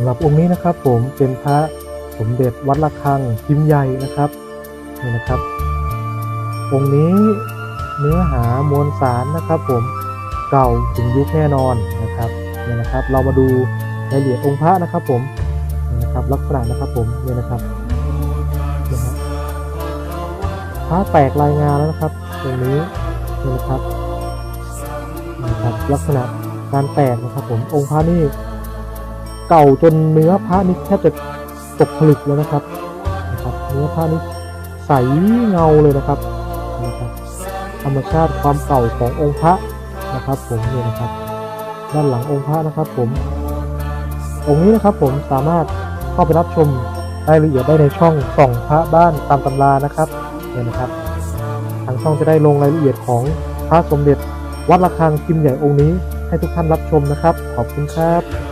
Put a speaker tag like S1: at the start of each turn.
S1: ำหรับองค์นี้นะครับ ผมเป็นพระสมเด็จวัดระฆังพิมพ์ใหญ่นะครับนี่นะครับ องค์นี้เนื้อหามวลสารนะครับ ผมเก่าถึงยุคแน่นอนนะครับนี่นะครับ เรามาดูรายละเอียดองค์พระนะครับ ผมนี่นะครับ ลักษณะนะครับผมนี่นะครับพระแตกลายงานแล้วนะครับตรงนี้นี่นะครับนี่นะครับ ลักษณะการแตกนะครับ ผมองค์พระนี่ เก่าจนเนื้อพระนี่แทบจะตกผลึกแล้วนะครับนะครับ เนื้อพระนี่ใสเงาเลยนะครับนะครับ ธรรมชาติความเก่าขององค์พระนะครับ ผมเนี่ยนะครับ ด้านหลังองค์พระนะครับ ผม องค์นี้นะครับผมสามารถเข้าไปรับชมรายละเอียดได้ในช่องส่องพระบ้านตามตำรานะครับเนี่ยนะครับทางช่องจะได้ลงรายละเอียดของพระสมเด็จวัดระฆังพิมพ์ใหญ่องค์นี้ให้ทุกท่านรับชมนะครับ ขอบคุณครับ